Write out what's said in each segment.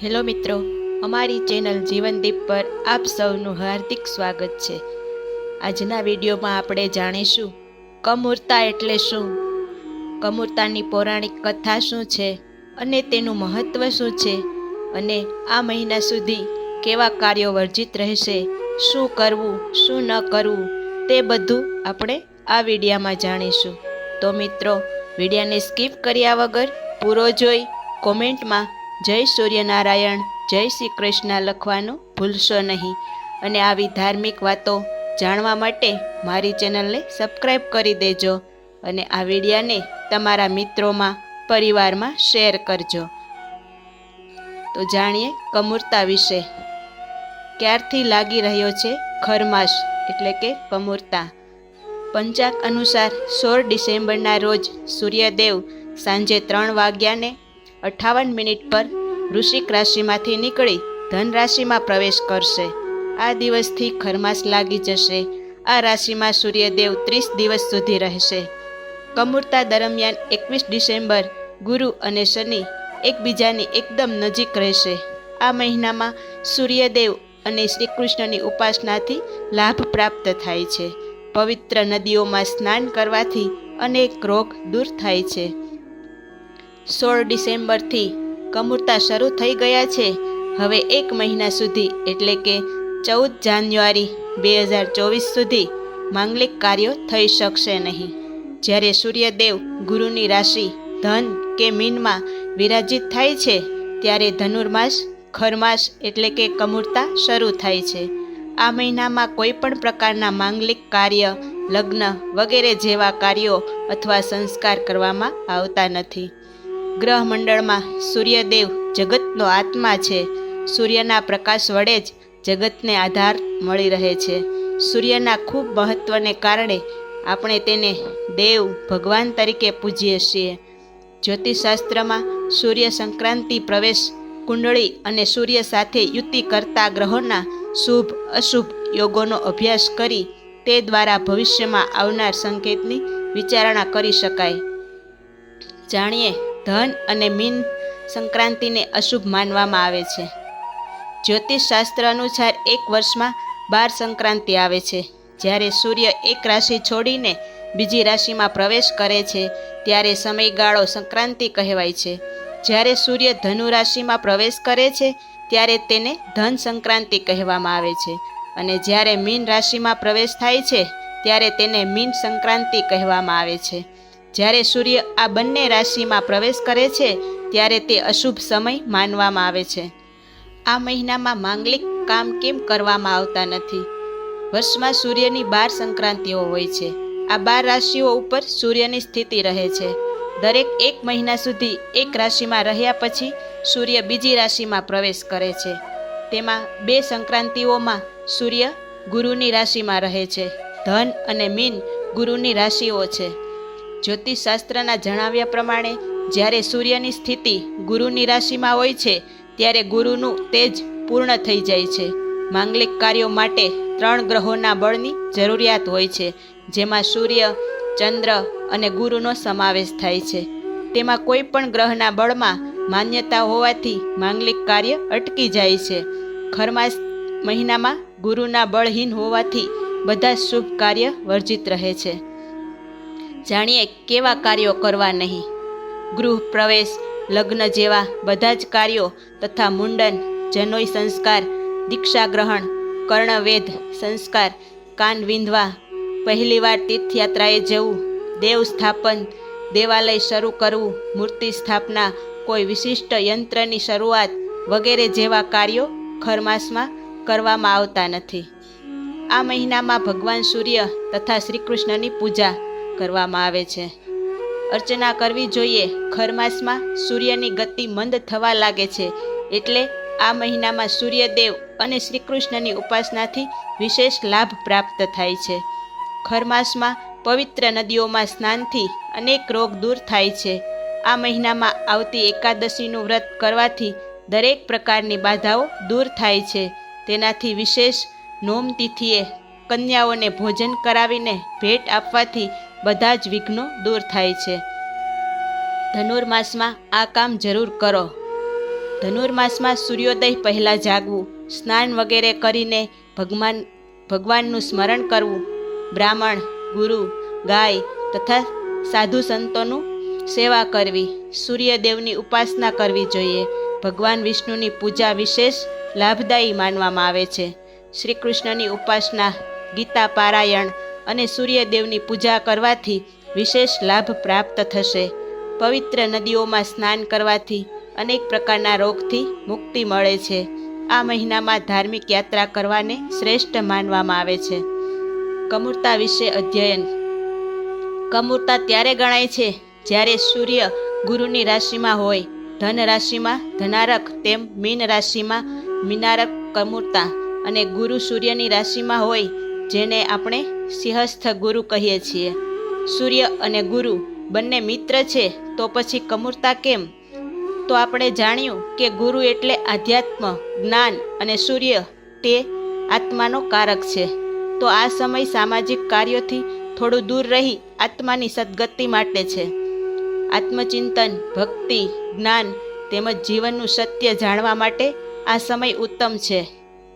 Hello મિત્રો, અમારી channel જીવનદીપ પર આપ સૌનું હાર્દિક સ્વાગત છે. આજના વિડીયોમાં આપણે જાણીશું કમૂરતા એટલે શું? કમૂરતાની પૌરાણિક કથા શું છે અને તેનું મહત્ત્વ શું છે? અને આ મહિના સુધી કેવા કાર્યો વર્જિત રહેશે? શું કરવું, શું ન કરવું? તે બધું આપણે આ વિડીયામાં જાણીશું. તો મિત્રો, વિડીયાને સ્કીપ કર્યા વગર પૂરો જોઈ કોમેન્ટમાં જય સૂર્યનારાયણ, જય શ્રી કૃષ્ણ લખવાનું ભૂલશો નહીં. અને આવી ધાર્મિક વાતો જાણવા માટે મારી ચેનલને સબસ્ક્રાઈબ કરી દેજો અને આ વિડીયાને તમારા મિત્રોમાં, પરિવારમાં શેર કરજો. તો જાણીએ કમૂરતા વિશે. ક્યારથી લાગી રહ્યો છે ખરમાસ એટલે કે કમૂરતા. પંચાંગ અનુસાર સોળ ડિસેમ્બરના રોજ સૂર્યદેવ સાંજે ત્રણ વાગ્યાને અઠાવન મિનિટ પર વૃશ્ચિક રાશિમાંથી નીકળી ધન રાશિમાં પ્રવેશ કરશે. આ દિવસથી ખરમાસ લાગી જશે. આ રાશિમાં સૂર્યદેવ ત્રીસ દિવસ સુધી રહેશે. કમૂરતા દરમિયાન એકવીસ ડિસેમ્બર, ગુરુ અને શનિ એકબીજાની એકદમ નજીક રહેશે. આ મહિનામાં સૂર્યદેવ અને શ્રી કૃષ્ણની ઉપાસનાથી લાભ પ્રાપ્ત થાય છે. પવિત્ર નદીઓમાં સ્નાન કરવાથી અનેક રોગ દૂર થાય છે. સોળ ડિસેમ્બરથી કમૂરતા શરૂ થઈ ગયા છે. હવે એક મહિના સુધી, એટલે કે ચૌદ જાન્યુઆરી બે હજાર ચોવીસ સુધી માંગલિક કાર્યો થઈ શકશે નહીં. જ્યારે સૂર્યદેવ ગુરુની રાશિ ધન કે મીનમાં વિરાજિત થાય છે, ત્યારે ધનુર્માસ, ખરમાસ એટલે કે કમૂરતા શરૂ થાય છે. આ મહિનામાં કોઈ પણ પ્રકારના માંગલિક કાર્ય, લગ્ન વગેરે જેવા કાર્યો અથવા સંસ્કાર કરવામાં આવતા નથી. ગ્રહ મંડળમાં સૂર્યદેવ જગતનો આત્મા છે. સૂર્યના પ્રકાશ વડે જ જગતને આધાર મળી રહે છે. સૂર્યના ખૂબ મહત્ત્વને કારણે આપણે તેને દેવ ભગવાન તરીકે પૂજીએ છીએ. જ્યોતિષશાસ્ત્રમાં સૂર્ય સંક્રાંતિ પ્રવેશ કુંડળી અને સૂર્ય સાથે યુતિ કરતા ગ્રહોના શુભ, અશુભ યોગોનો અભ્યાસ કરી તે દ્વારા ભવિષ્યમાં આવનાર સંકેતની વિચારણા કરી શકાય. જાણીએ ધન અને મીન સંક્રાંતિને અશુભ માનવામાં આવે છે. જ્યોતિષશાસ્ત્ર અનુસાર એક વર્ષમાં બાર સંક્રાંતિ આવે છે. જ્યારે સૂર્ય એક રાશિ છોડીને બીજી રાશિમાં પ્રવેશ કરે છે, ત્યારે સમયગાળો સંક્રાંતિ કહેવાય છે. જ્યારે સૂર્ય ધનુ રાશિમાં પ્રવેશ કરે છે, ત્યારે તેને ધન સંક્રાંતિ કહેવામાં આવે છે. અને જ્યારે મીન રાશિમાં પ્રવેશ થાય છે, ત્યારે તેને મીન સંક્રાંતિ કહેવામાં આવે છે. જ્યારે સૂર્ય આ બંને રાશિમાં પ્રવેશ કરે છે, ત્યારે તે અશુભ સમય માનવામાં આવે છે. આ મહિનામાં માંગલિક કામ કેમ કરવામાં આવતા નથી? વર્ષમાં સૂર્યની બાર સંક્રાંતિઓ હોય છે. આ બાર રાશિઓ ઉપર સૂર્યની સ્થિતિ રહે છે. દરેક એક મહિના સુધી એક રાશિમાં રહ્યા પછી સૂર્ય બીજી રાશિમાં પ્રવેશ કરે છે. તેમાં બે સંક્રાંતિઓમાં સૂર્ય ગુરુની રાશિમાં રહે છે. ધન અને મીન ગુરુની રાશિઓ છે. જ્યોતિષશાસ્ત્રના જણાવ્યા પ્રમાણે, જ્યારે સૂર્યની સ્થિતિ ગુરુની રાશિમાં હોય છે, ત્યારે ગુરુનું તેજ પૂર્ણ થઈ જાય છે. માંગલિક કાર્યો માટે ત્રણ ગ્રહોના બળની જરૂરિયાત હોય છે, જેમાં સૂર્ય, ચંદ્ર અને ગુરુનો સમાવેશ થાય છે. તેમાં કોઈ પણ ગ્રહના બળમાં માન્યતા હોવાથી માંગલિક કાર્ય અટકી જાય છે. ખરમાસ મહિનામાં ગુરુના બળહીન હોવાથી બધા શુભ કાર્ય વર્જિત રહે છે. જાણીએ કેવા કાર્યો કરવા નહીં. ગૃહ પ્રવેશ, લગ્ન જેવા બધા જ કાર્યો તથા મુંડન, જનોઈ સંસ્કાર દીક્ષા ગ્રહણ કર્ણવેદ સંસ્કાર, કાન વિંધવા પહેલીવાર તીર્થયાત્રાએ જવું, દેવ સ્થાપન, દેવાલય શરૂ કરવું, મૂર્તિ સ્થાપના, કોઈ વિશિષ્ટ યંત્રની શરૂઆત વગેરે જેવા કાર્યો ખરમાસમાં કરવામાં આવતા નથી. આ મહિનામાં ભગવાન સૂર્ય તથા શ્રી કૃષ્ણની પૂજા કરવામાં આવે છે. અર્ચના કરવી જોઈએ. ખરમાસમાં સૂર્યની ગતિ મંદ થવા લાગે છે. એટલે આ મહિનામાં સૂર્યદેવ અને શ્રી કૃષ્ણની ઉપાસનાથી વિશેષ લાભ પ્રાપ્ત થાય છે. ખરમાસમાં પવિત્ર નદીઓમાં સ્નાનથી અનેક રોગ દૂર થાય છે. આ મહિનામાં આવતી એકાદશીનું વ્રત કરવાથી દરેક પ્રકારની બાધાઓ દૂર થાય છે. તેનાથી વિશેષ નોમ તિથિએ કન્યાઓને ભોજન કરાવીને ભેટ આપવાથી બધા જ વિઘ્નો દૂર થાય છે. ધનુર્માસમાં આ કામ જરૂર કરો. ધનુર્માસમાં સૂર્યોદય પહેલાં જાગવું, સ્નાન વગેરે કરીને ભગવાન, ભગવાનનું સ્મરણ કરવું, બ્રાહ્મણ, ગુરુ, ગાય તથા સાધુ સંતોનું સેવા કરવી, સૂર્યદેવની ઉપાસના કરવી જોઈએ. ભગવાન વિષ્ણુની પૂજા વિશેષ લાભદાયી માનવામાં આવે છે. શ્રી કૃષ્ણની ઉપાસના, ગીતા પારાયણ અને સૂર્યદેવની પૂજા કરવાથી વિશેષ લાભ પ્રાપ્ત થશે. પવિત્ર નદીઓમાં સ્નાન કરવાથી અનેક પ્રકારના રોગથી મુક્તિ મળે છે. આ મહિનામાં ધાર્મિક યાત્રા કરવાને શ્રેષ્ઠ માનવામાં આવે છે. કમૂરતા વિશે અધ્યયન. કમૂરતા ત્યારે ગણાય છે જ્યારે સૂર્ય ગુરુની રાશિમાં હોય. ધન રાશિમાં ધનારક તેમ મીન રાશિમાં મીનારક કમૂરતા અને ગુરુ સૂર્યની રાશિમાં હોય જેને આપણે સિંહસ્થ ગુરુ કહીએ છીએ. સૂર્ય અને ગુરુ બંને મિત્ર છે, તો પછી કમૂરતા કેમ? તો આપણે જાણ્યું કે ગુરુ એટલે આધ્યાત્મ, જ્ઞાન અને સૂર્ય તે આત્માનો કારક છે. તો આ સમય સામાજિક કાર્યોથી થોડું દૂર રહી આત્માની સદગતિ માટે છે. આત્મચિંતન, ભક્તિ, જ્ઞાન તેમજ જીવનનું સત્ય જાણવા માટે આ સમય ઉત્તમ છે.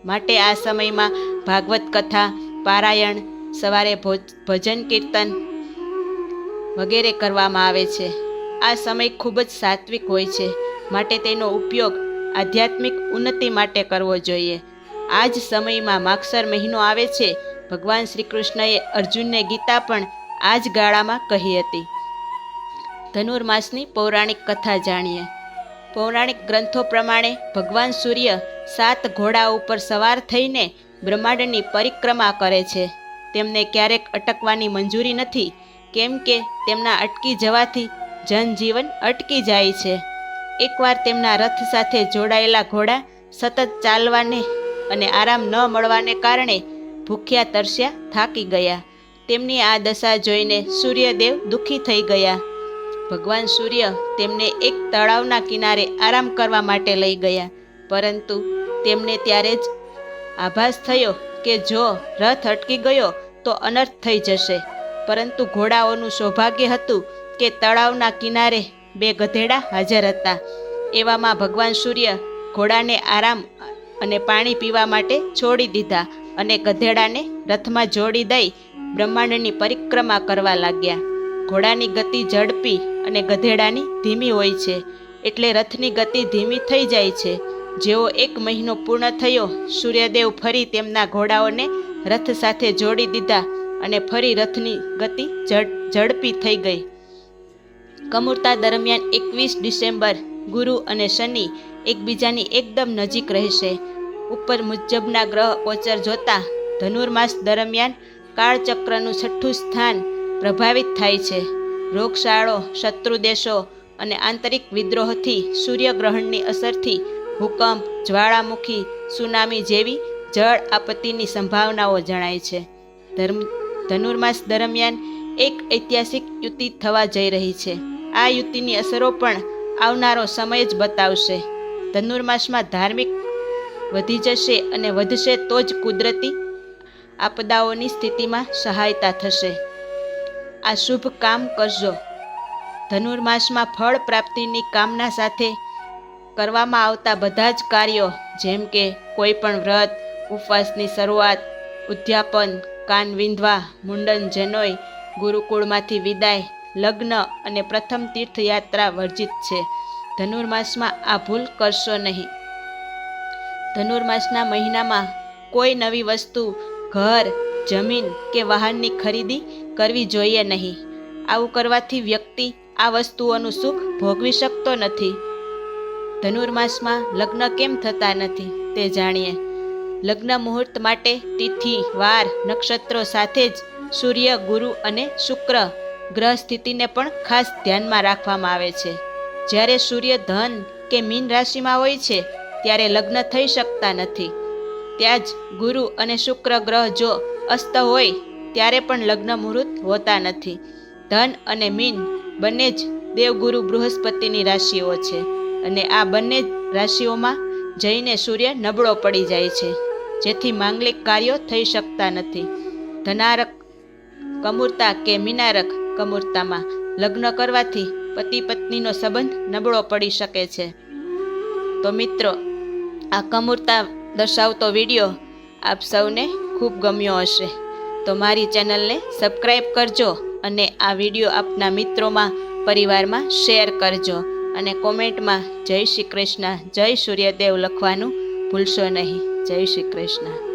માટે આ સમયમાં ભાગવત કથા પારાયણ સવારે ભજન કીર્તન વગેરે કરવામાં આવે છે. આ સમય ખૂબ જ સાત્વિક હોય છે. માટે તેનો ઉપયોગ આધ્યાત્મિક ઉન્નતિ માટે કરવો જોઈએ. આ જ સમયમાં માગસર મહિનો આવે છે. ભગવાન શ્રી કૃષ્ણએ અર્જુનને ગીતા પણ આ જ ગાળામાં કહી હતી. ધનુર્માસની પૌરાણિક કથા જાણીએ. પૌરાણિક ગ્રંથો પ્રમાણે ભગવાન સૂર્ય સાત ઘોડા ઉપર સવાર થઈને બ્રહ્માંડની પરિક્રમા કરે છે. તેમને ક્યારેક અટકવાની મંજૂરી નથી, કેમ કે તેમના અટકી જવાથી જનજીવન અટકી જાય છે. એકવાર તેમના રથ સાથે જોડાયેલા ઘોડા સતત ચાલવાને અને આરામ ન મળવાને કારણે ભૂખ્યા તરસ્યા થાકી ગયા. તેમની આ દશા જોઈને સૂર્યદેવ દુઃખી થઈ ગયા. ભગવાન સૂર્ય તેમને એક તળાવના કિનારે આરામ કરવા માટે લઈ ગયા, પરંતુ તેમને ત્યારે જ આભાસ થયો કે જો રથ અટકી ગયો તો અનર્થ થઈ જશે. પરંતુ ઘોડાઓનું સૌભાગ્ય હતું કે તળાવના કિનારે બે ગધેડા હાજર હતા. એવામાં ભગવાન સૂર્ય ઘોડાને આરામ અને પાણી પીવા માટે છોડી દીધા અને ગધેડાને રથમાં જોડી દઈ બ્રહ્માંડની પરિક્રમા કરવા લાગ્યા. ઘોડાની ગતિ ઝડપી અને ગધેડાની ધીમી હોય છે. એટલે રથની ગતિ ધીમી થઈ જાય છે. જેવો એક મહિનો પૂર્ણ થયો, સૂર્યદેવ ફરી તેમના ઘોડાઓને રથ સાથે જોડી દીધા અને ફરી રથની ગતિ ઝડપી થઈ ગઈ. કમુરતા દરમિયાન એકવીસ ડિસેમ્બર, ગુરુ અને શનિ એકબીજાની એકદમ નજીક રહેશે. ઉપર મુજબના ગ્રહ ઓચર જોતા ધનુર્માસ દરમિયાન કાળચક્રનું છઠ્ઠું સ્થાન પ્રભાવિત થાય છે. રોગશાળો શત્રુ દેશો અને આંતરિક વિદ્રોહથી સૂર્યગ્રહણની અસરથી ભૂકંપ, જ્વાળામુખી, સુનામી જેવી જળ આપત્તિની સંભાવનાઓ જણાય છે. ધર્મ, ધનુર્માસ દરમિયાન એક ઐતિહાસિક યુતિ થવા જઈ રહી છે. આ યુતિની અસરો પણ આવનારો સમય જ બતાવશે. ધનુર્માસમાં ધાર્મિક વધી જશે અને વધશે તો જ કુદરતી આપદાઓની સ્થિતિમાં સહાયતા થશે. આ શુભ કામ કરજો. ધનુર્માસમાં ફળ પ્રાપ્તિની કામના સાથે કરવામાં આવતા બધા જ કાર્યો, જેમ કે કોઈ પણ વ્રત, ઉપવાસની શરૂઆત, ઉદ્યાપન, કાન વિંધવા, મુંડન જનોય ગુરુકુળમાંથી વિદાય, લગ્ન અને પ્રથમ તીર્થયાત્રા વર્જિત છે. ધનુર્માસમાં આ ભૂલ કરશો નહીં. ધનુર્માસના મહિનામાં કોઈ નવી વસ્તુ, ઘર, જમીન કે વાહનની ખરીદી કરવી જોઈએ નહીં. આવું કરવાથી વ્યક્તિ આ વસ્તુઓનું સુખ ભોગવી શકતો નથી. ધનુર્માસમાં લગ્ન કેમ થતા નથી તે જાણીએ. લગ્ન મુહૂર્ત માટે તિથિ, વાર, નક્ષત્રો સાથે જ સૂર્ય, ગુરુ અને શુક્ર ગ્રહ સ્થિતિને પણ ખાસ ધ્યાનમાં રાખવામાં આવે છે. જ્યારે સૂર્ય ધન કે મીન રાશિમાં હોય છે, ત્યારે લગ્ન થઈ શકતા નથી. ત્યાં જ ગુરુ અને શુક્ર ગ્રહ જો અસ્ત હોય, ત્યારે પણ લગ્ન મુહૂર્ત હોતા નથી. ધન અને મીન બંને જ દેવગુરુ બૃહસ્પતિની રાશિઓ છે. અને આ બંને રાશિઓમાં જઈને સૂર્ય નબળો પડી જાય છે. જેથી માંગલિક કાર્યો થઈ શકતા નથી. ધનારક કમૂરતા કે મીનારક કમૂરતામાં લગ્ન કરવાથી પતિ પત્નીનો સંબંધ નબળો પડી શકે છે. તો મિત્રો, આ કમૂરતા દર્શાવતો વીડિયો આપ સૌને ખૂબ ગમ્યો હશે. તો મારી ચેનલને સબસ્ક્રાઈબ કરજો અને આ વીડિયો આપના મિત્રોમાં, પરિવારમાં શેર કરજો. અને કોમેન્ટમાં જય શ્રી કૃષ્ણ જય સૂર્યદેવ લખવાનું ભૂલશો નહીં. જય શ્રી કૃષ્ણ.